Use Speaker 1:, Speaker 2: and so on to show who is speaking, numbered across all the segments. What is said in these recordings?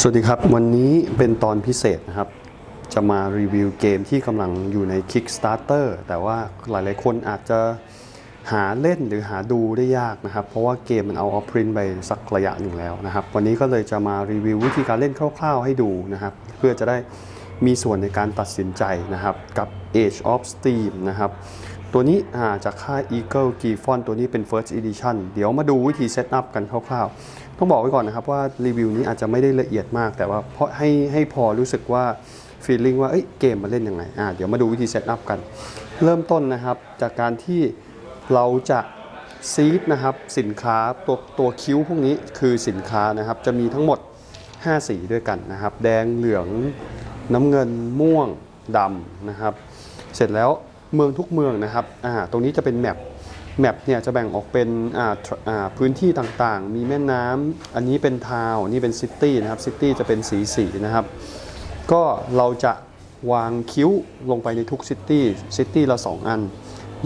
Speaker 1: สวัสดีครับ วันนี้เป็นตอนพิเศษนะครับ จะมารีวิวเกมที่กำลังอยู่ใน Kickstarter แต่ว่าหลายๆคนอาจจะหาเล่นหรือหาดูได้ยากนะครับ เพราะว่าเกมมันเอาออฟพรินไปสักระยะหนึ่งแล้วนะครับ วันนี้ก็เลยจะมารีวิววิธีการเล่นคร่าวๆให้ดูนะครับ เพื่อจะได้มีส่วนในการตัดสินใจนะครับ กับ Age of Steam นะครับ ตัวนี้าจากค่าย Eagle g i f o n ตัวนี้เป็น First Edition เดี๋ยวมาดูวิธีเซตอัพกันคร่าวๆ ต้องบอกไว้ก่อนนะครับว่ารีวิวนี้อาจจะไม่ได้ละเอียดมาก แต่ว่าเพราะให้ให้พอรู้สึกว่า feeling ว่าเอ้ยเกมมันเล่นยังไงอ่าเดี๋ยวมาดูวิธีเซตอัพกัน เริ่มต้นนะครับจากการที่เราจะซีดนะครับสินค้าตัวตัวคิ้วพวกนี้คือสินค้านะครับจะมีทั้งหมด 5 สีด้วยกันนะครับ แดงเหลืองน้ำเงินม่วงดำนะครับ เสร็จแล้วเมืองทุกเมืองนะครับอ่าตรงนี้จะเป็นแมป แมปเนี่ยจะแบ่งออกเป็นพื้นที่ต่างๆ มีแม่น้ำอันนี้เป็นทาวน์นี่เป็นซิตี้นะครับซิตี้จะเป็นสีสีนะครับ ก็เราจะวางคิ้วลงไปในทุกซิตี้ซิตี้ละ 2 อัน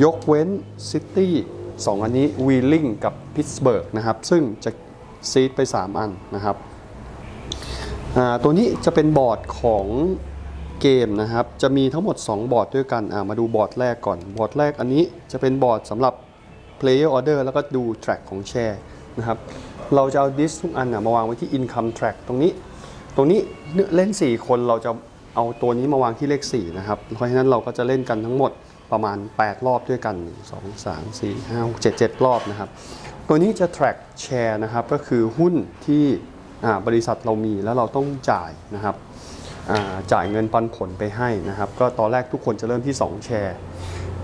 Speaker 1: ยกเว้นซิตี้สองอันนี้วีลิงกับพิตสเบิร์กนะครับ ซึ่งจะซีดไป 3 อันนะครับ ตัวนี้จะเป็นบอร์ดของเกมนะครับ จะมีทั้งหมด 2 บอร์ดด้วยกันมาดูบอร์ดแรกก่อน บอร์ดแรกอันนี้จะเป็นบอร์ดสำหรับ Player Order แล้วก็ดู Track ของแชร์นะครับ เราจะเอาดิสทุกอันนะมาวางไว้ที่ Income Track ตรงนี้ ตรงนี้เล่น 4 คนเราจะเอาตัวนี้มาวางที่เลข 4 นะครับ เพราะฉะนั้นเราก็จะเล่นกันทั้งหมดประมาณ 8 รอบด้วยกัน 1 2 3 4 5 6 7 7 รอบนะครับ ตัวนี้จะ track share นะครับก็คือหุ้นที่บริษัทเรามีแล้วเราต้องจ่ายนะครับจ่ายเงินปันผลไปให้นะครับ ก็ตอนแรกทุกคนจะเริ่มที่ 2 แชร์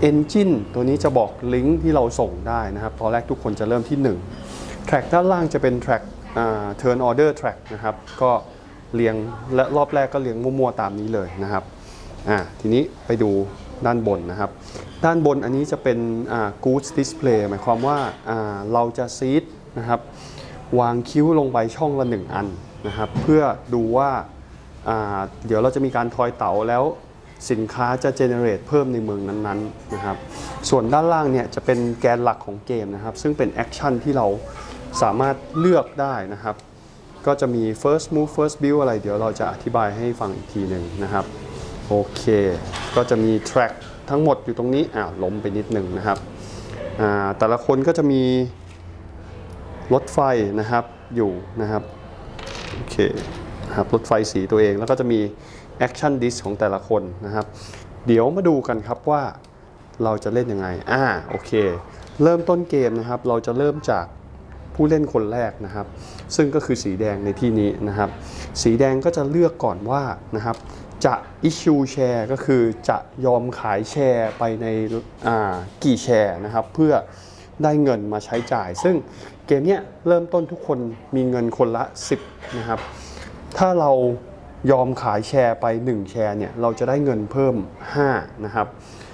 Speaker 1: Engine ตัวนี้จะบอกลิงก์ที่เราส่งได้นะครับ ตอนแรกทุกคนจะเริ่มที่1 track ด้านล่างจะเป็น track turn order track นะครับ ก็เรียงและรอบแรกก็เรียงมั่วๆตามนี้เลยนะครับอ่าทีนี้ไปดูด้านบนนะครับ ด้านบนอันนี้จะเป็น goods display หมายความว่าเราจะซีดนะครับวางคิ้วลงไปช่องละหนึ่งอันนะครับ เพื่อดูว่าอ่าเดี๋ยวเราจะมีการทอยเต๋าแล้ว สินค้าจะ generate เพิ่มในเมืองนั้นๆนะครับ ส่วนด้านล่างเนี่ยจะเป็นแกนหลักของเกมนะครับ ซึ่งเป็นแอคชั่นที่เราสามารถเลือกได้นะครับ ก็จะมี first move first build อะไร เดี๋ยวเราจะอธิบายให้ฟังอีกทีหนึ่งนะครับ โอเค ก็จะมี track ทั้งหมดอยู่ตรงนี้อ่าล้มไปนิดหนึ่งนะครับอ่าแต่ละคนก็จะมีรถไฟนะครับอยู่นะครับ โอเคนะครับรถไฟสีตัวเองแล้วก็จะมี action disc ของแต่ละคนนะครับ เดี๋ยวมาดูกันครับว่าเราจะเล่นยังไง อ่า โอเค เริ่มต้นเกมนะครับ เราจะเริ่มจากผู้เล่นคนแรกนะครับ ซึ่งก็คือสีแดงในที่นี้นะครับ สีแดงก็จะเลือกก่อนว่านะครับ จะ issue share ก็คือจะยอมขายแชร์ไปในอ่ากี่แชร์นะครับ เพื่อได้เงินมาใช้จ่าย ซึ่งเกมเนี้ยเริ่มต้นทุกคนมีเงินคนละ 10 นะครับ ถ้าเรา ยอมขายแชร์ไป 1 แชร์เนี่ยเราจะได้เงินเพิ่ม5นะครับ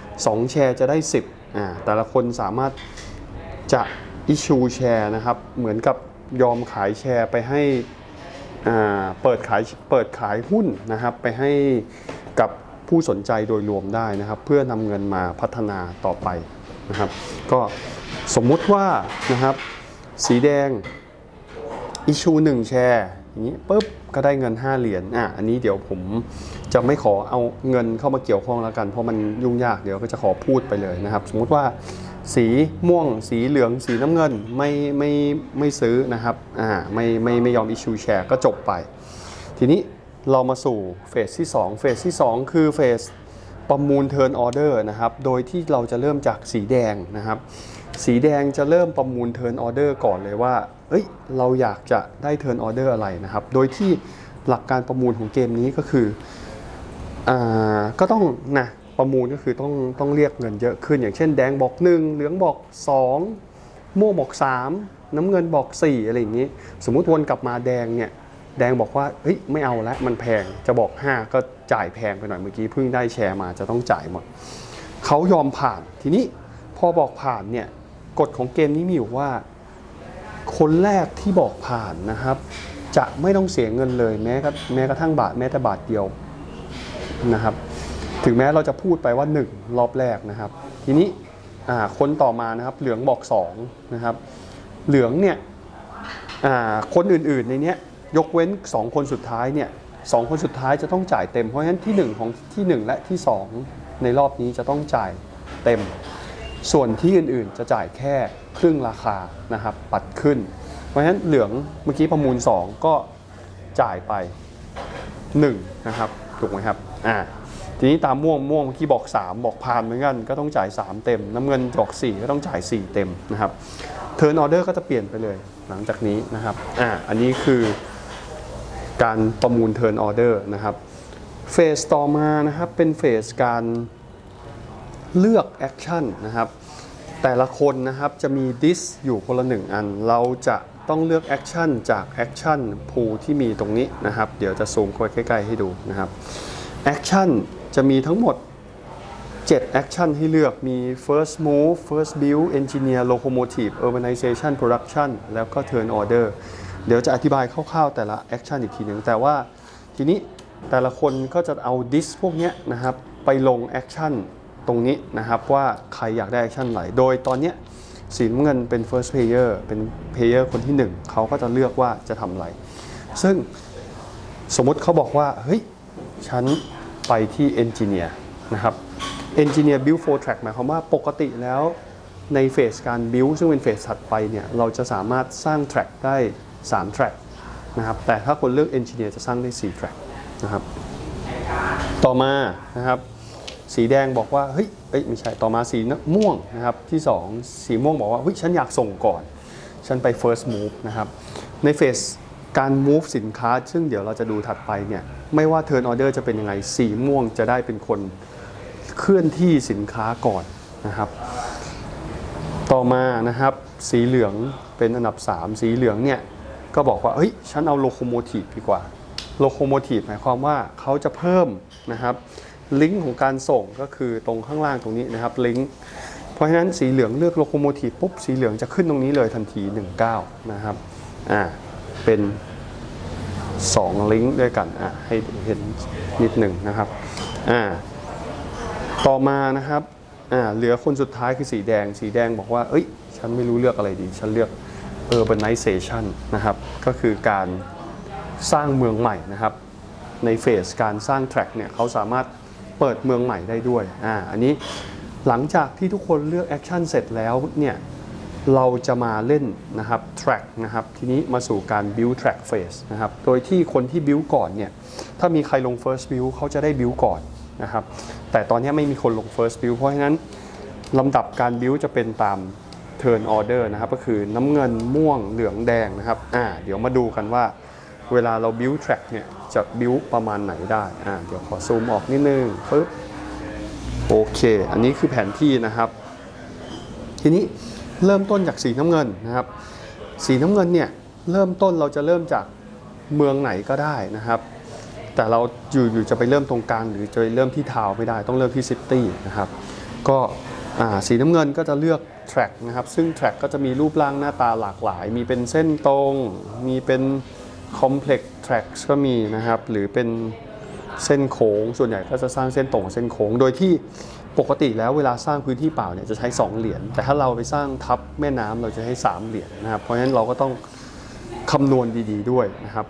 Speaker 1: 2แชร์จะได้ 10อ่าแต่ละคนสามารถจะ issue share นะครับเหมือนกับยอมขายแชร์ไปให้อ่าเปิดขายเปิดขายหุ้นนะครับไปให้กับผู้สนใจโดยรวมได้นะครับ เพื่อนำเงินมาพัฒนาต่อไปนะครับ ก็สมมุติว่านะครับสีแดงอิชูหนึ่งแชร์ อย่างนี้ปุ๊บก็ได้เงิน 5 เหรียญอะอันนี้เดี๋ยวผมจะไม่ขอเอาเงินเข้ามาเกี่ยวข้องแล้วกัน เพราะมันยุ่งยากเดี๋ยวก็จะขอพูดไปเลยนะครับ สมมุติว่าสีม่วง สีเหลือง สีน้ำเงินไม่ไม่ไม่ซื้อนะครับอ่าไม่ไม่ไม่ยอมอิชูแชร์ก็จบไป ทีนี้เรามาสู่เฟสที่ 2 เฟสที่ 2 คือเฟสประมูลเทิร์นออเดอร์นะครับ โดยที่เราจะเริ่มจากสีแดงนะครับ สีแดงจะเริ่มประมูลเทิร์นออเดอร์ก่อนเลยว่า เอ้ยเราอยากจะได้เทิร์นออเดอร์อะไรนะครับ โดยที่หลักการประมูลของเกมนี้ก็คืออ่าก็ต้องนะประมูลก็คือต้องต้องเรียกเงินเยอะขึ้น อย่างเช่นแดงบอก 1 เหลืองบอก 2 ม่วงบอก 3 น้ำเงินบอก 4 อะไรอย่างนี้ สมมุติวนกลับมาแดงเนี่ยแดงบอกว่าเฮ้ยไม่เอาแล้วมันแพงจะบอก 5 ก็จ่ายแพงไปหน่อยเมื่อกี้เพิ่งได้แชร์มาจะต้องจ่ายหมดเขายอมผ่านทีนี้พอบอกผ่านเนี่ยกฎของเกมนี้มีอยู่ว่า คนแรกที่บอกผ่านนะครับ จะไม่ต้องเสียเงินเลยแม้แม้กระทั่งบาทแม้แต่บาทเดียวนะครับ ถึงแม้เราจะพูดไปว่า 1 รอบแรกนะครับ ทีนี้คนต่อมานะครับเหลืองบอก2นะครับเหลืองเนี่ยคนอื่นๆในนี้ยกเว้น 2 คนสุดท้ายเนี่ยสองคนสุดท้ายจะต้องจ่ายเต็มเพราะฉะนั้นที่ 1 ของที่ 1 และที่ 2 ในรอบนี้จะต้องจ่ายเต็ม ส่วนที่อื่นๆจะจ่ายแค่ครึ่งราคานะครับปัดขึ้น เพราะฉะนั้นเหลืองเมื่อกี้ประมูล 2 ก็จ่ายไป 1 นะครับถูกไหมครับอ่าทีนี้ตามม่วงม่วงเมื่อกี้บอก 3 บอกผ่านเหมือนกันก็ต้องจ่าย 3 เต็ม น้ำเงินบอก 4 ก็ต้องจ่าย 4 เต็มนะครับเทิร์นออเดอร์ก็จะเปลี่ยนไปเลยหลังจากนี้นะครับอ่าอันนี้คือการประมูลเทิร์นออเดอร์นะครับเฟสต่อมานะครับเป็นเฟสการ เลือกแอคชั่นนะครับแต่ละคนนะครับจะมีดิสอยู่คนละหนึ่งอัน เราจะต้องเลือกแอคชั่นจากแอคชั่นพูที่มีตรงนี้นะครับ เดี๋ยวจะซูมเข้าไปใกล้ ๆ ให้ดูนะครับแอคชั่นจะมีทั้งหมด7แอคชั่นให้เลือกมี first move first build engineer locomotive urbanization production แล้วก็ turn order เดี๋ยวจะอธิบายคร่าวๆแต่ละแอคชั่นอีกทีหนึ่งแต่ว่าทีนี้แต่ละคนก็จะเอาดิสพวกนี้นะครับ ไปลงแอคชั่น ตรงนี้นะครับว่าใครอยากได้แอคชั่นไหนโดยตอนนี้สีน้ำเงินเป็น first player เป็น player คนที่ 1 เขาก็จะเลือกว่าจะทำอะไร ซึ่งสมมติเขาบอกว่า เฮ้ย ฉันไปที่ engineer นะครับ engineer build flow track หมายความว่าปกติแล้วในเฟสการ build ซึ่งเป็นเฟสถัดไปเนี่ย เราจะสามารถสร้าง track ได้ 3 track นะครับ แต่ถ้าคนเลือก engineer จะสร้างได้ 4 track นะครับ ต่อมานะครับ สีแดงบอกว่าเฮ้ยเอ้ยไม่ใช่ต่อมาสีม่วงนะครับที่ 2 สีม่วงบอกว่าเฮ้ยฉันอยากส่งก่อน ฉันไป first move นะครับในเฟสการ move สินค้า ซึ่งเดี๋ยวเราจะดูถัดไปเนี่ยไม่ว่า turn order จะเป็นยังไงสีม่วงจะได้เป็นคนเคลื่อนที่สินค้าก่อนนะครับ ต่อมานะครับสีเหลืองเป็นอันดับ 3 สีเหลืองเนี่ยก็บอกว่าเฮ้ยฉันเอาโลโคโมทีฟดีกว่าโลโคโมทีฟหมายความว่าเขาจะเพิ่มนะครับ ลิงก์ของการส่งก็คือตรงข้างล่างตรงนี้นะครับลิงก์เพราะฉะนั้นสีเหลืองเลือกโลโคโมทีฟปุ๊บสีเหลืองจะขึ้นตรงนี้เลยทันที 19 นะครับอ่าเป็น 2 ลิงก์ด้วยกันอะให้เห็นนิดหนึ่งนะครับอ่าต่อมานะครับอ่าเหลือคนสุดท้ายคือสีแดง สีแดงบอกว่า เอ้ย ฉันไม่รู้เลือกอะไรดี ฉันเลือก urbanization นะครับ ก็คือการสร้างเมืองใหม่นะครับ ในเฟสการสร้าง track เนี่ยเขาสามารถ เปิดเมืองใหม่ได้ด้วยอ่าอันนี้หลังจากที่ทุกคนเลือก action เสร็จแล้วเนี่ยเราจะมาเล่นนะครับ track นะครับทีนี้มาสู่การ build track phase นะครับโดยที่คนที่ build ก่อนเนี่ยถ้ามีใครลง first build เขาจะได้ build ก่อนนะครับแต่ตอนนี้ไม่มีคนลง first build เพราะฉะนั้นลำดับการ build จะเป็นตาม turn order นะครับก็คือน้ำเงินม่วงเหลืองแดงนะครับอ่าเดี๋ยวมาดูกันว่าเวลาเรา build track เนี่ย จะ build ประมาณไหนได้อ่าเดี๋ยวขอซูมออกนิดนึงปึ๊บโอเค อันนี้คือแผนที่นะครับ ทีนี้เริ่มต้นจากสีน้ำเงินนะครับ สีน้ำเงินเนี่ยเริ่มต้นเราจะเริ่มจากเมืองไหนก็ได้นะครับ แต่เราอยู่อยู่จะไปเริ่มตรงกลางหรือจะไปเริ่มที่ทาวไม่ได้ต้องเริ่มที่ซิตี้นะครับก็สีน้ำเงินก็จะเลือกแทร็กนะครับซึ่งแทร็กก็จะมีรูปร่างหน้าตาหลากหลาย มีเป็นเส้นตรง มีเป็น complex tracks ก็มีนะครับ หรือเป็นเส้นโค้ง ส่วนใหญ่ก็จะสร้างเส้นตรงเส้นโค้ง โดยที่ปกติแล้วเวลาสร้างพื้นที่เปล่าเนี่ยจะใช้ 2 เหรียญ แต่ถ้าเราไปสร้างทับแม่น้ำเราจะใช้3 เหรียญนะครับ เพราะฉะนั้นเราก็ต้องคำนวณดีๆด้วยนะครับ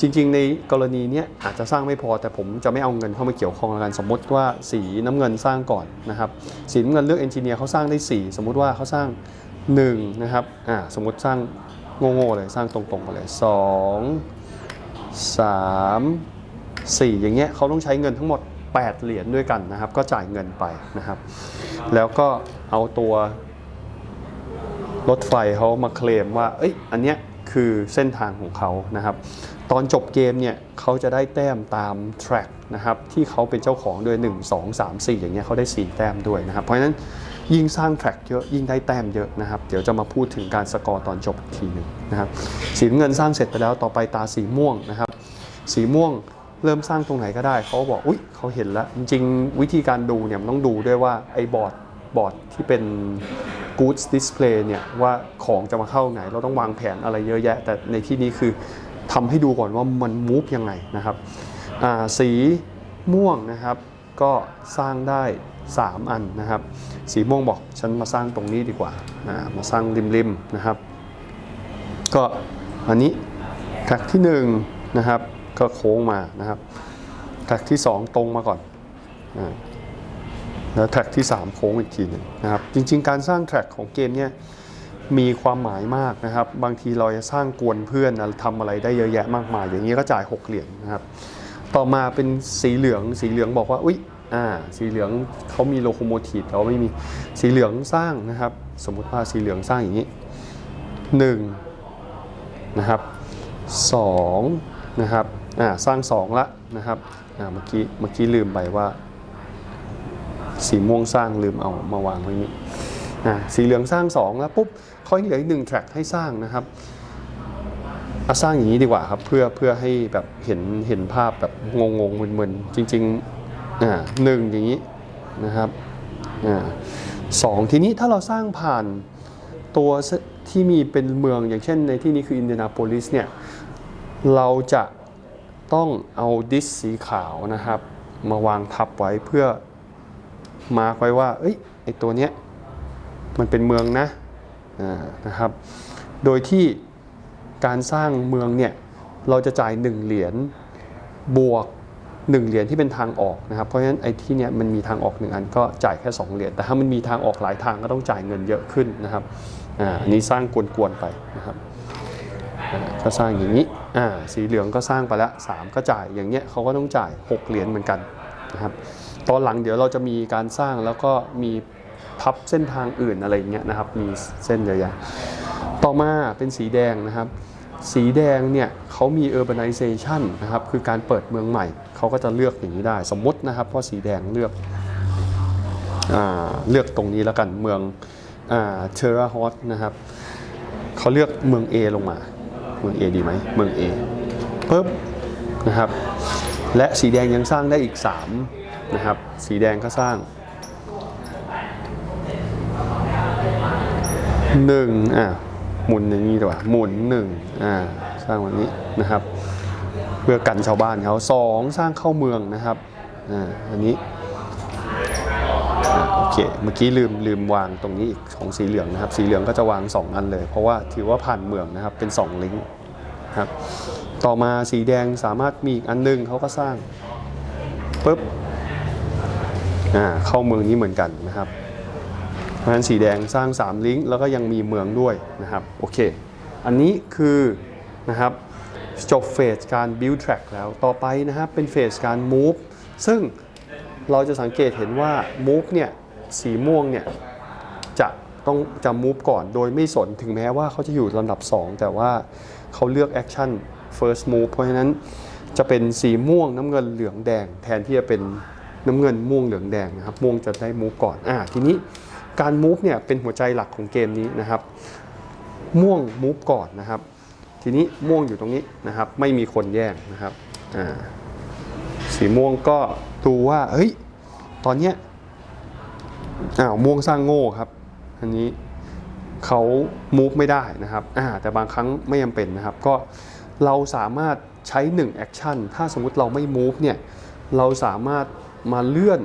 Speaker 1: จริงๆ ในกรณีนี้อาจจะสร้างไม่พอแต่ผมจะไม่เอาเงินเข้ามาเกี่ยวข้องล้วกันสมมติว่าสีน้ำเงินสร้างก่อนนะครับสีน้ำเงินเลือกเอนจิเนียร์เขาสร้างได้ 4 สมมุติว่าเขาสร้าง1นะครับอ่าสมมติสร้าง โง่ๆเลยสร้างตรงๆไปเลย2 3 4อย่างเงี้ยเขาต้องใช้เงินทั้งหมด 8 เหรียญด้วยกันนะครับ ก็จ่ายเงินไปนะครับ แล้วก็เอาตัวรถไฟเขามาเคลมว่า เอ้ย อันเนี้ยคือเส้นทางของเขานะครับ ตอนจบเกมเนี่ยเขาจะได้แต้มตาม track นะครับที่เขาเป็นเจ้าของด้วย 1 2 3 4 อย่างเงี้ยเขาได้ 4 แต้มด้วยนะครับ เพราะฉะนั้น ยิ่งสร้าง track เยอะยิ่งได้แต้มเยอะนะครับ เดี๋ยวจะมาพูดถึงการสกอร์ตอนจบอีกทีหนึ่งนะครับสีน้ำเงินสร้างเสร็จไปแล้วต่อไปตาสีม่วงนะครับสีม่วงเริ่มสร้างตรงไหนก็ได้ เขาบอกอุ๊ยเขาเห็นแล้ว จริงๆ วิธีการดูเนี่ยมันต้องดูด้วยว่าไอ้บอร์ดบอร์ดที่เป็น goods display เนี่ยว่าของจะมาเข้าไหน เราต้องวางแผนอะไรเยอะแยะ แต่ในที่นี้คือทำให้ดูก่อนว่ามัน move ยังไงนะครับอ่าสีม่วงนะครับ ก็สร้างได้ 3 อันนะครับ สีม่วงบอกฉันมาสร้างตรงนี้ดีกว่ามาสร้างริมๆนะครับ ก็อันนี้แท็กที่1นะครับก็โค้งมานะครับแท็กที่ 2 ตรงมาก่อนอแล้วแท็กที่ 3 โค้งอีกทีหนึ่งนะครับ จริง ๆ การสร้างแท็กของเกมเนี่ยมีความหมายมากนะครับ บางทีเราจะสร้างกวนเพื่อนทำอะไรได้เยอะแยะมากมาย อย่างนี้ก็จ่าย 6 เหรียญนะครับ ต่อมาเป็นสีเหลือง สีเหลืองบอกว่าอุ๊ยอ่าสีเหลืองเขามีโลโคโมทีฟแต่ว่าไม่มีสีเหลืองสร้างนะครับ สมมุติว่าสีเหลืองสร้างอย่างนี้หนึ่งนะครับสองนะครับอ่าสร้างสองละนะครับอ่าเมื่อกี้เมื่อกี้ลืมไปว่า สีม่วงสร้างลืมเอามาวางไว้นี้อ่าสีเหลืองสร้างสองแล้วปุ๊บเขาเหลืออีกหนึ่งแทร็กให้สร้างนะครับ อาสร้างอย่างนี้ดีกว่าครับเพื่อเพื่อให้แบบเห็นเห็นภาพแบบงงงๆมึนๆจริงๆอ่าหนึ่งอย่างนี้นะครับอ่าสองทีนี้ถ้าเราสร้างผ่านตัวที่มีเป็นเมืองอย่างเช่นในที่นี้คืออินเดียนาโพลิสเนี่ยเราจะต้องเอาดิสสีขาวนะครับ มาวางทับไว้เพื่อมาร์กไว้ว่าเอ้ยไอตัวเนี้ยมันเป็นเมืองนะอ่านะครับ โดยที่ การสร้างเมืองเนี่ยเราจะจ่าย 1 เหรียญบวก 1 เหรียญที่เป็นทางออกนะครับ เพราะฉะนั้นไอ้ที่เนี่ยมันมีทางออกหนึ่งอันก็จ่ายแค่ 2 เหรียญแต่ถ้ามันมีทางออกหลายทางก็ต้องจ่ายเงินเยอะขึ้นนะครับอ่าอันนี้สร้างกวนๆไปนะครับก็สร้างอย่างนี้อ่าสีเหลืองก็สร้างไปแล้ว3ก็จ่ายอย่างเงี้ยเขาก็ต้องจ่าย 6 เหรียญเหมือนกันนะครับตอนหลังเดี๋ยวเราจะมีการสร้างแล้วก็มีพับเส้นทางอื่นอะไรเงี้ยนะครับ มีเส้นเยอะแยะ ต่อมาเป็นสีแดงนะครับ สีแดงเนี่ยเขามี urbanization นะครับ คือการเปิดเมืองใหม่ เขาก็จะเลือกอย่างนี้ได้ สมมตินะครับเพราะสีแดงเลือกอเลือกตรงนี้แล้วกันเมืองเทอร์ฮอตนะครับเขาเลือกเมือง A ลงมา เมือง A ดีไหมเมือง A ปึ๊บนะครับและสีแดงยังสร้างได้อีก 3 นะครับ สีแดงก็สร้างหนึ่งอะ หมุนอย่างนี้ดีกว่าหมุนหนึ่งอ่าสร้างแบบนี้นะครับ เพื่อกันชาวบ้านเขาสองสร้างเข้าเมืองนะครับอ่าอันนี้โอเคเมื่อกี้ลืมลืมวางตรงนี้อีกของสีเหลืองนะครับ สีเหลืองก็จะวาง 2 อันเลย เพราะว่าถือว่าผ่านเมืองนะครับเป็น 2 ลิงก์ครับต่อมาสีแดงสามารถมีอีกอันหนึงเขาก็สร้างปุ๊บอ่าเข้าเมืองนี้เหมือนกันนะครับ ราะฉะนั้นสีแดงสร้าง 3 ลิงก์แล้วก็ยังมีเมืองด้วยนะครับโอเค อันนี้คือนะครับจบเฟสการ build track แล้วต่อไปนะครับเป็นเฟสการ move ซึ่งเราจะสังเกตเห็นว่า move เนี่ยสีม่วงเนี่ยจะต้องจะ move ก่อนโดยไม่สนถึงแม้ว่าเขาจะอยู่ลำดับ 2 แต่ว่าเขาเลือก action first move เพราะฉะนั้นจะเป็นสีม่วงน้ำเงินเหลืองแดง แทนที่จะเป็นน้ำเงินม่วงเหลืองแดงนะครับม่วงจะได้ move ก่อนอ่าทีนี้ การ move เนี่ยเป็นหัวใจหลักของเกมนี้นะครับ ม่วง move ก่อนนะครับ ทีนี้ม่วงอยู่ตรงนี้นะครับ ไม่มีคนแย่งนะครับอ่าสีม่วงก็ดูว่าเฮ้ยตอนเนี้ยอ้าวม่วงสร้างโง่ครับอันนี้เขา move ไม่ได้นะครับอ่าแต่บางครั้งไม่จำเป็นนะครับ ก็เราสามารถใช้1 action ถ้าสมมุติเราไม่ move เนี่ยเราสามารถมาเลื่อน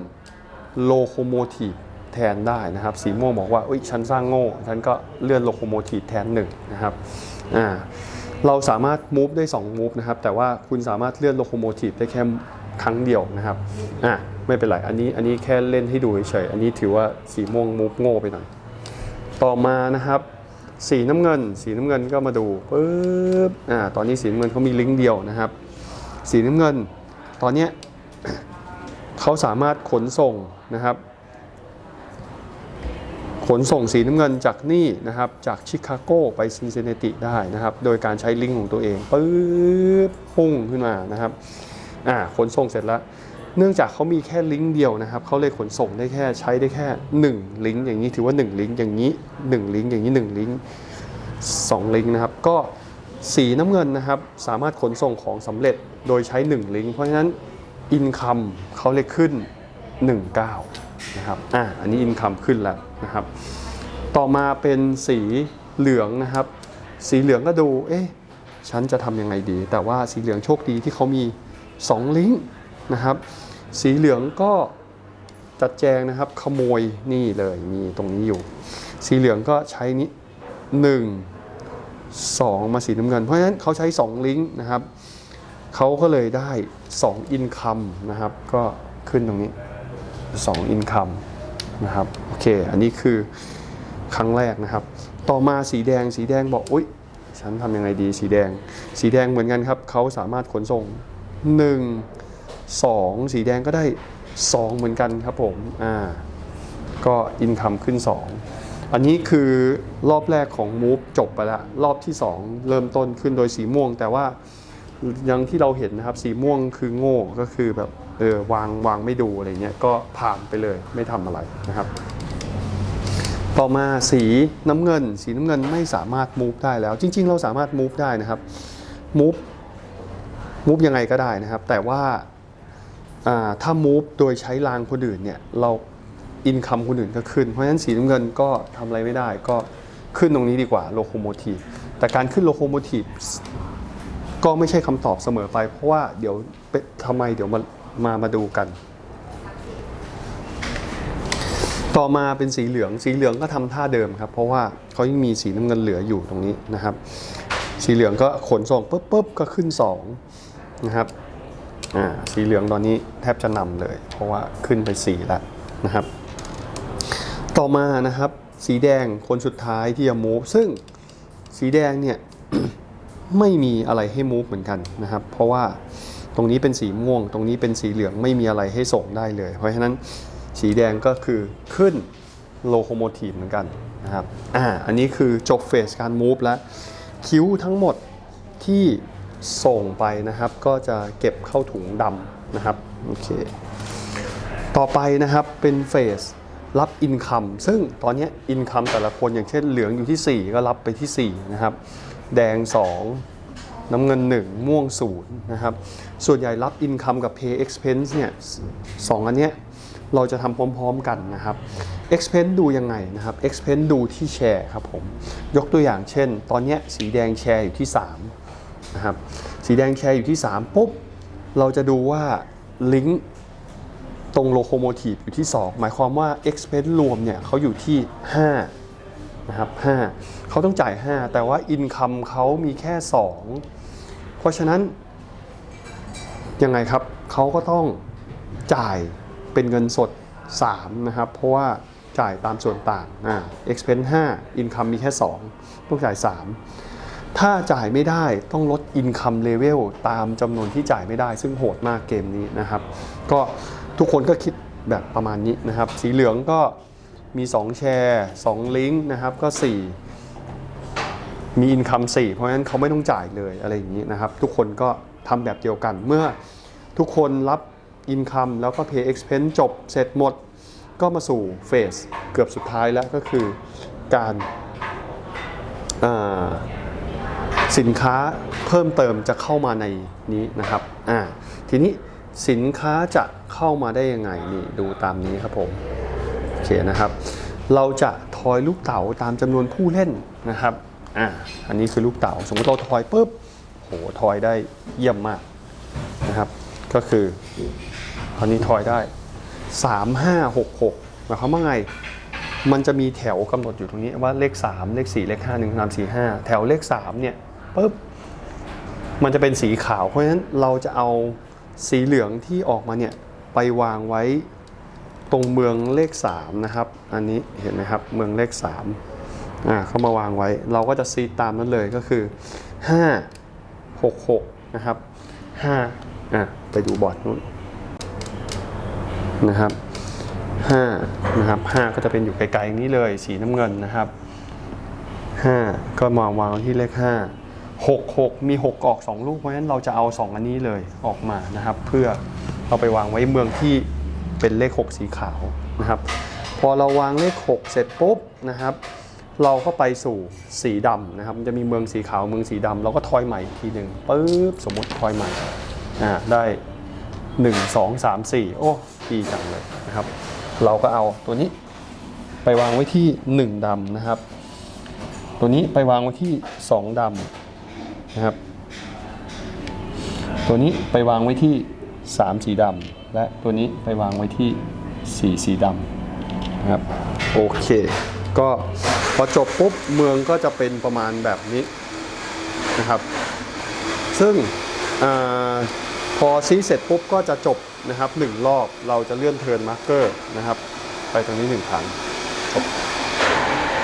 Speaker 1: locomotive แทนได้นะครับ สีม่วงบอกว่าอุ้ยฉันสร้างโง่ ฉันก็เลื่อนโลโคโมทีฟแทนหนึ่งนะครับอ่าเราสามารถ move ได้2 move นะครับ แต่ว่าคุณสามารถเลื่อนโลโคโมทีฟได้แค่ครั้งเดียวนะครับอ่าไม่เป็นไร อันนี้อันนี้แค่เล่นให้ดูเฉย อันนี้ถือว่าสีม่วง move โง่ไปหน่อย ต่อมานะครับ สีน้ำเงิน สีน้ำเงินก็มาดูปึ๊บอ่าตอนนี้สีน้ำเงินเขามีลิงก์เดียวนะครับ สีน้ำเงิน ตอนเนี้ยเขาสามารถขนส่งนะครับ ขนส่งสีน้ำเงินจากนี่นะครับจากชิคาโกไปซินซินเนติได้นะครับโดยการใช้ลิงก์ของตัวเองปึ๊บพุ่งขึ้นมานะครับอ่าขนส่งเสร็จแล้ว เนื่องจากเขามีแค่ลิงก์เดียวนะครับเขาเลยขนส่งได้แค่ใช้ได้แค่ 1 ลิงก์อย่างนี้ถือว่า 1 ลิงก์อย่างนี้ 1 ลิงก์อย่างนี้ 1 ลิงก์2ลิงก์นะครับก็สีน้ำเงินนะครับสามารถขนส่งของสำเร็จโดยใช้ 1 ลิงก์เพราะฉะนั้นอินคัมเขาเลยขึ้น 19 นะครับอ่าอันนี้อินคัมขึ้นแล้วนะครับ ต่อมาเป็นสีเหลืองนะครับ สีเหลืองก็ดูเอ๊ะฉันจะทำยังไงดี แต่ว่าสีเหลืองโชคดีที่เขามี 2 ลิงก์นะครับ สีเหลืองก็จัดแจงนะครับขโมยนี่เลยมีตรงนี้อยู่ สีเหลืองก็ใช้นี้1 2มาสีน้ำเงิน เพราะฉะนั้นเขาใช้ 2 ลิงก์นะครับเขาก็เลยได้2 income นะครับ ก็ขึ้นตรงนี้ 2 income นะครับโอเค อันนี้คือครั้งแรกนะครับ ต่อมาสีแดงสีแดงบอกอุ๊ย ฉันทำยังไงดีสีแดง สีแดงเหมือนกันครับเขาสามารถขนส่ง 1 2 สีแดงก็ได้ 2 เหมือนกันครับผมอ่าก็อินคัมขึ้น 2 อันนี้คือรอบแรกของ Move จบไปแล้วรอบที่ 2 เริ่มต้นขึ้นโดยสีม่วง แต่ว่ายังที่เราเห็นนะครับสีม่วงคือโง่ก็คือแบบเออวางวางไม่ดูอะไรเงี้ยก็ผ่านไปเลยไม่ทำอะไรนะครับ ต่อมาสีน้ำเงิน สีน้ำเงินไม่สามารถ move ได้แล้ว จริง ๆ เราสามารถ move ได้นะครับ move move ยังไงก็ได้นะครับ แต่ว่าถ้า move โดยใช้รางคนอื่นเนี่ยเราอินคัมคนอื่นก็ขึ้น เพราะฉะนั้นสีน้ำเงินก็ทำอะไรไม่ได้ก็ขึ้นตรงนี้ดีกว่าโลโคโมทีฟแต่การขึ้นโลโคโมทีฟก็ไม่ใช่คำตอบเสมอไป เพราะว่าเดี๋ยวทำไมเดี๋ยวมา มามาดูกัน ต่อมาเป็นสีเหลือง สีเหลืองก็ทำท่าเดิมครับ เพราะว่าเขายังมีสีน้ำเงินเหลืออยู่ตรงนี้นะครับ สีเหลืองก็ขนส่งปุ๊บปุ๊บก็ขึ้น2นะครับอ่าสีเหลืองตอนนี้แทบจะนำเลย เพราะว่าขึ้นไป4แล้วนะครับ ต่อมานะครับสีแดงคนสุดท้ายที่จะ move ซึ่งสีแดงเนี่ยไม่มีอะไรให้ move เหมือนกันนะครับ เพราะว่า ตรงนี้เป็นสีม่วง ตรงนี้เป็นสีเหลืองไม่มีอะไรให้ส่งได้เลย เพราะฉะนั้นสีแดงก็คือขึ้นโลโคโมทีฟเหมือนกันนะครับอ่าอันนี้คือจบเฟสการ move แล้ว คิ้วทั้งหมดที่ส่งไปนะครับ ก็จะเก็บเข้าถุงดำนะครับโอเคต่อไปนะครับเป็นเฟสรับอินคัมซึ่งตอนนี้อินคัมแต่ละคนอย่างเช่นเหลืองอยู่ที่ 4 ก็รับไปที่4นะครับแดง 2 น้ำเงิน 1 ม่วง0นะครับส่วนใหญ่รับอินคัมกับ Pay Expense เนี่ยสองอันเนี้ยเราจะทำพร้อมๆกันนะครับ Expense ดูยังไงนะครับ Expense ดูที่แชร์ครับผม ยกตัวอย่างเช่น ตอนนี้สีแดงแชร์อยู่ที่3นะครับสีแดงแชร์อยู่ที่ 3 ปุ๊บ เราจะดูว่าลิงก์ตรงโลโคโมทีฟอยู่ที่ 2 หมายความว่า expense รวมเนี่ยเขาอยู่ที่ 5 นะครับ5เขาต้องจ่าย 5 แต่ว่า income เขามีแค่ 2 เพราะฉะนั้นยังไงครับเขาก็ต้องจ่ายเป็นเงินสด 3 นะครับ เพราะว่าจ่ายตามส่วนต่างอ่า expense 5 income มีแค่ 2 ต้องจ่าย 3 ถ้าจ่ายไม่ได้ต้องลด income level ตามจำนวนที่จ่ายไม่ได้ ซึ่งโหดมากเกมนี้นะครับ ก็ทุกคนก็คิดแบบประมาณนี้นะครับ สีเหลืองก็ มี 2 แชร์ 2 ลิงก์นะครับก็ 4 มี income 4เพราะฉะนั้นเขาไม่ต้องจ่ายเลยอะไรอย่างนี้นะครับ ทุกคนก็ทำแบบเดียวกัน เมื่อทุกคนรับ income แล้วก็ pay expense จบเสร็จหมด ก็มาสู่เฟสเกือบสุดท้ายแล้วก็คือการสินค้าเพิ่มเติมจะเข้ามาในนี้นะครับอ่าทีนี้สินค้าจะเข้ามาได้ยังไงนี่ดูตามนี้ครับผม เคนะครับ เราจะทอยลูกเต๋าตามจำนวนผู้เล่นนะครับอ่าอันนี้คือลูกเต๋าสมมติเราทอยปุ๊บโหทอยได้เยี่ยมมากนะครับ ก็คือตอนนี้ทอยได้ 3 5 6 6หมายความว่าไงมันจะมีแถวกำหนดอยู่ตรงนี้ว่าเลข 3 เลข 4 เลข 5 1 3 4 5 แถวเลข 3 เนี่ยปุ๊บมันจะเป็นสีขาว เพราะฉะนั้นเราจะเอาสีเหลืองที่ออกมาเนี่ย ไปวางไว้ ตรงเมืองเลข3นะครับ อันนี้เห็นไหมครับเมืองเลข3อ่าเข้ามาวางไว้ เราก็จะซีตามนั้นเลยก็คือ 5 6 6 นะครับ5อะไปดูบอร์ดนู้นนะครับ5นะครับ5ก็จะเป็นอยู่ไกลๆนี้เลยสีน้ำเงินนะครับ 5 ก็มาวางที่เลข 5 6 6 มี 6 ออก 2 ลูกเพราะฉะนั้นเราจะเอา 2 อันนี้เลยออกมานะครับ เพื่อเอาไปวางไว้เมืองที่ เป็นเลข 6 สีขาวนะครับ พอเราวางเลข 6 เสร็จปุ๊บนะครับ เราก็ไปสู่สีดำนะครับมันจะมีเมืองสีขาวเมืองสีดำเราก็ทอยใหม่อีกทีหนึ่งปุ๊บสมมติทอยใหม่อ่าได้ 1 2 3 4 โอ้ดีจังเลยนะครับ เราก็เอาตัวนี้ไปวางไว้ที่ 1ดำนะครับ ตัวนี้ไปวางไว้ที่ 2ดำนะครับ ตัวนี้ไปวางไว้ที่ 3 สีดำ และตัวนี้ไปวางไว้ที่สีสีดำนะครับโอเค ก็พอจบปุ๊บเมืองก็จะเป็นประมาณแบบนี้นะครับ ซึ่งอพอซีเสร็จปุ๊บก็จะจบนะครับหนึ่งรอบเราจะเลื่อนเทิร์นมาร์เกอร์นะครับ ไปตรงนี้หนึ่งครั้งจบ